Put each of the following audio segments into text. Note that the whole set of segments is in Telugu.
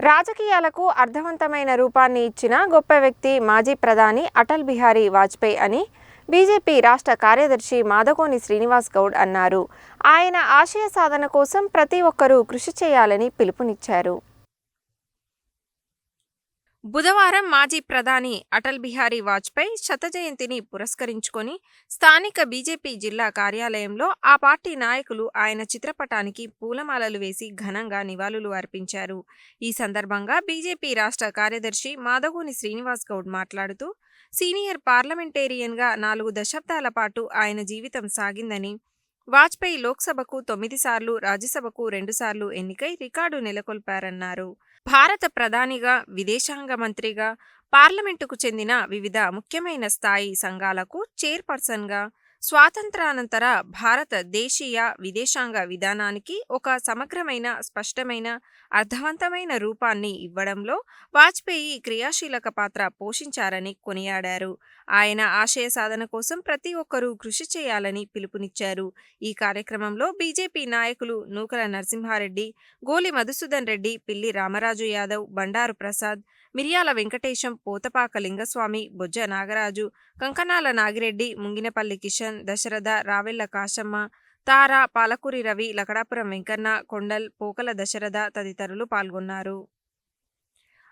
రాజకీయాలకు అర్థవంతమైన రూపాన్ని ఇచ్చిన గొప్ప వ్యక్తి మాజీ ప్రధాని అటల్ బిహారీ వాజ్పేయి అని బీజేపీ రాష్ట్ర కార్యదర్శి మాదకోని శ్రీనివాస్ గౌడ్ అన్నారు. ఆయన ఆశయ సాధన కోసం ప్రతి ఒక్కరూ కృషి చేయాలని పిలుపునిచ్చారు. బుధవారం మాజీ ప్రధాని అటల్ బిహారీ వాజ్పేయి శత జయంతిని పురస్కరించుకొని స్థానిక బీజేపీ జిల్లా కార్యాలయంలో ఆ పార్టీ నాయకులు ఆయన చిత్రపటానికి పూలమాలలు వేసి ఘనంగా నివాళులు అర్పించారు. ఈ సందర్భంగా బీజేపీ రాష్ట్ర కార్యదర్శి మాధవుని శ్రీనివాస్ గౌడ్ మాట్లాడుతూ సీనియర్ పార్లమెంటేరియన్గా నాలుగు దశాబ్దాల పాటు ఆయన జీవితం సాగిందని వాజ్పేయి లోక్సభకు తొమ్మిది సార్లు రాజ్యసభకు రెండుసార్లు ఎన్నికై రికార్డు నెలకొల్పారన్నారు. భారత ప్రధానిగా విదేశాంగ మంత్రిగా పార్లమెంటుకు చెందిన వివిధ ముఖ్యమైన స్థాయి సంఘాలకు చైర్పర్సన్గా స్వాతంత్రానంతర భారత దేశీయ విదేశాంగ విధానానికి ఒక సమగ్రమైన స్పష్టమైన అర్థవంతమైన రూపాన్ని ఇవ్వడంలో వాజ్పేయి క్రియాశీలక పాత్ర పోషించారని కొనియాడారు. ఆయన ఆశయ సాధన కోసం ప్రతి ఒక్కరూ కృషి చేయాలని పిలుపునిచ్చారు. ఈ కార్యక్రమంలో బీజేపీ నాయకులు నూకల నరసింహారెడ్డి గోలి మధుసూదన్ రెడ్డి పిల్లి రామరాజు యాదవ్ బండారు ప్రసాద్ మిర్యాల వెంకటేశం పోతపాక లింగస్వామి బొజ్జ నాగరాజు కంకనాల నాగిరెడ్డి ముంగినపల్లి కిషన్ దశరథ రావెల్ల కాశమ్మ తార పాలకూరి రవి లకడాపురం వెంకన్న కొండల్ పోకల దశరథ తదితరులు పాల్గొన్నారు.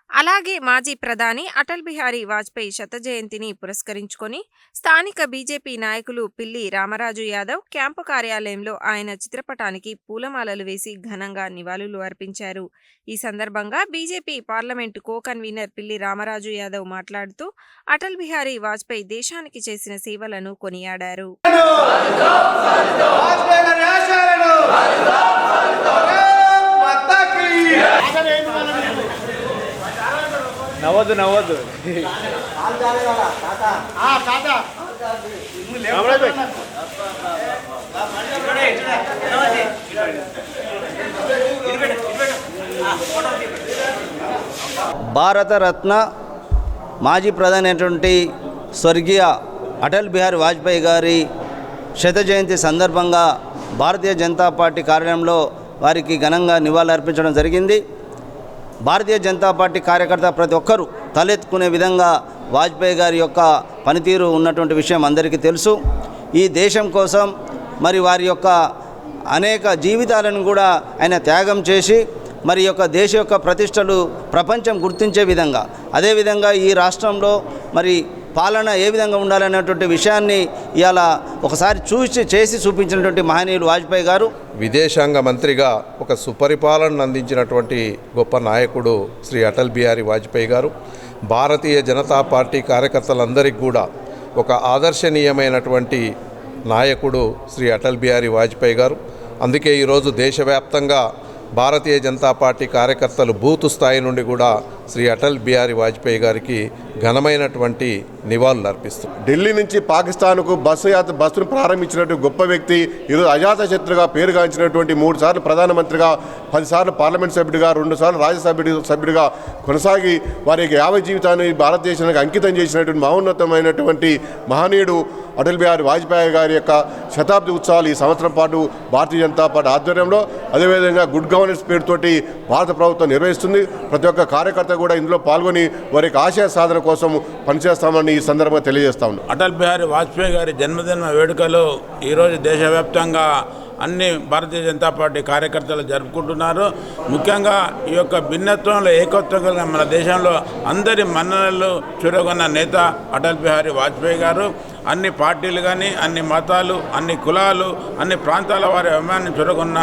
అలాగే మాజీ ప్రధాని అటల్ బిహారీ వాజ్పేయి శత జయంతిని పురస్కరించుకొని స్థానిక బీజేపీ నాయకులు పిల్లి రామరాజు యాదవ్ క్యాంపు కార్యాలయంలో ఆయన చిత్రపటానికి పూలమాలలు వేసి ఘనంగా నివాళులు అర్పించారు. ఈ సందర్భంగా బీజేపీ పార్లమెంటు కో కన్వీనర్ పిల్లి రామరాజు యాదవ్ మాట్లాడుతూ అటల్ బిహారీ వాజ్పేయి దేశానికి చేసిన సేవలను కొనియాడారు వాజ్పేయి గారి ఆశయాలను మత్తకి నవ్వద్దు నవ్వద్దు. భారతరత్న మాజీ ప్రధాని అయినటువంటి స్వర్గీయ అటల్ బిహారీ వాజ్పేయి గారి శత జయంతి సందర్భంగా భారతీయ జనతా పార్టీ కార్యాలయంలో వారికి ఘనంగా నివాళులర్పించడం జరిగింది. భారతీయ జనతా పార్టీ కార్యకర్త ప్రతి ఒక్కరూ తలెత్తుకునే విధంగా వాజ్పేయి గారి యొక్క పనితీరు ఉన్నటువంటి విషయం అందరికీ తెలుసు. ఈ దేశం కోసం మరి వారి యొక్క అనేక జీవితాలను కూడా ఆయన త్యాగం చేసి మరి యొక్క దేశ యొక్క ప్రతిష్టలు ప్రపంచం గుర్తించే విధంగా అదేవిధంగా ఈ రాష్ట్రంలో మరి పాలన ఏ విధంగా ఉండాలనేటువంటి విషయాన్ని ఇవాళ ఒకసారి చూసి చేసి చూపించినటువంటి మహనీయులు వాజ్పేయి గారు. విదేశాంగ మంత్రిగా ఒక సుపరిపాలనను అందించినటువంటి గొప్ప నాయకుడు శ్రీ అటల్ బిహారీ వాజ్పేయి గారు భారతీయ జనతా పార్టీ కార్యకర్తలందరికీ కూడా ఒక ఆదర్శనీయమైనటువంటి నాయకుడు శ్రీ అటల్ బిహారీ వాజ్పేయి గారు. అందుకే ఈరోజు దేశవ్యాప్తంగా భారతీయ జనతా పార్టీ కార్యకర్తలు బూత్ స్థాయి నుండి కూడా శ్రీ అటల్ బిహారీ వాజ్పేయి గారికి ఘనమైనటువంటి నివాళులు అర్పిస్తారు ఢిల్లీ నుంచి పాకిస్తాన్కు బస్సు యాత్ర బస్సును ప్రారంభించినటువంటి గొప్ప వ్యక్తి ఈరోజు అజాతశత్రుగా పేరుగాంచినటువంటి మూడు సార్లు ప్రధానమంత్రిగా పదిసార్లు పార్లమెంట్ సభ్యుడిగా రెండు సార్లు రాజ్యసభ్యుడి సభ్యుడిగా కొనసాగి వారి యావ జీవితాన్ని భారతదేశానికి అంకితం చేసినటువంటి మహోన్నతమైనటువంటి మహనీయుడు అటల్ బిహారీ వాజ్పేయి గారి యొక్క శతాబ్ది ఉత్సవాలు ఈ సంవత్సరం పాటు భారతీయ జనతా పార్టీ ఆధ్వర్యంలో అదేవిధంగా గుడ్ గవర్నెన్స్ పేరుతోటి భారత ప్రభుత్వం నిర్వహిస్తుంది. ప్రతి ఒక్క కార్యకర్త కూడా ఇందులో పాల్గొని వారి యొక్క ఆశయ సాధన కోసం పనిచేస్తామని ఈ సందర్భంగా తెలియజేస్తా ఉన్నాం. అటల్ బిహారీ వాజ్పేయి గారి జన్మదిన వేడుకలు ఈరోజు దేశవ్యాప్తంగా అన్ని భారతీయ జనతా పార్టీ కార్యకర్తలు జరుపుకుంటున్నారు. ముఖ్యంగా ఈ యొక్క భిన్నత్వంలో ఏకత్వం కలిగిన మన దేశంలో అందరి మన్ననలు చూడగొన్న నేత అటల్ బిహారీ వాజ్పేయి గారు అన్ని పార్టీలు కానీ అన్ని మతాలు అన్ని కులాలు అన్ని ప్రాంతాల వారి అభిమానం చూడగొన్న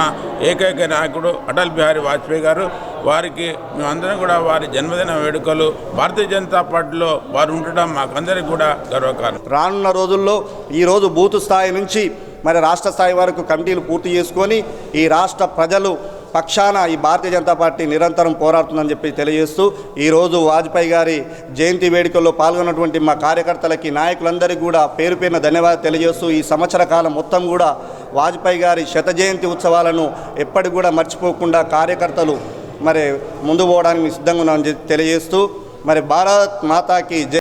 ఏకైక నాయకుడు అటల్ బిహారీ వాజ్పేయి గారు. వారికి మేమందరం కూడా వారి జన్మదిన వేడుకలు భారతీయ జనతా పార్టీలో వారు ఉండటం మాకందరికీ కూడా గర్వకారణం. రానున్న రోజుల్లో ఈరోజు బూత్ స్థాయి నుంచి మరి రాష్ట్ర స్థాయి వరకు కమిటీలు పూర్తి చేసుకొని ఈ రాష్ట్ర ప్రజలు పక్షాన ఈ భారతీయ జనతా పార్టీ నిరంతరం పోరాడుతుందని చెప్పి తెలియజేస్తూ ఈరోజు వాజ్పేయి గారి జయంతి వేడుకల్లో పాల్గొన్నటువంటి మా కార్యకర్తలకి నాయకులందరికీ కూడా పేరు పేరున ధన్యవాదాలు తెలియజేస్తూ ఈ సంవత్సర కాలం మొత్తం కూడా వాజ్పేయి గారి శత జయంతి ఉత్సవాలను ఎప్పటికి కూడా మర్చిపోకుండా కార్యకర్తలు మరి ముందు పోవడానికి సిద్ధంగా ఉన్నామని తెలియజేస్తూ మరి భారత్ మాతాకి జ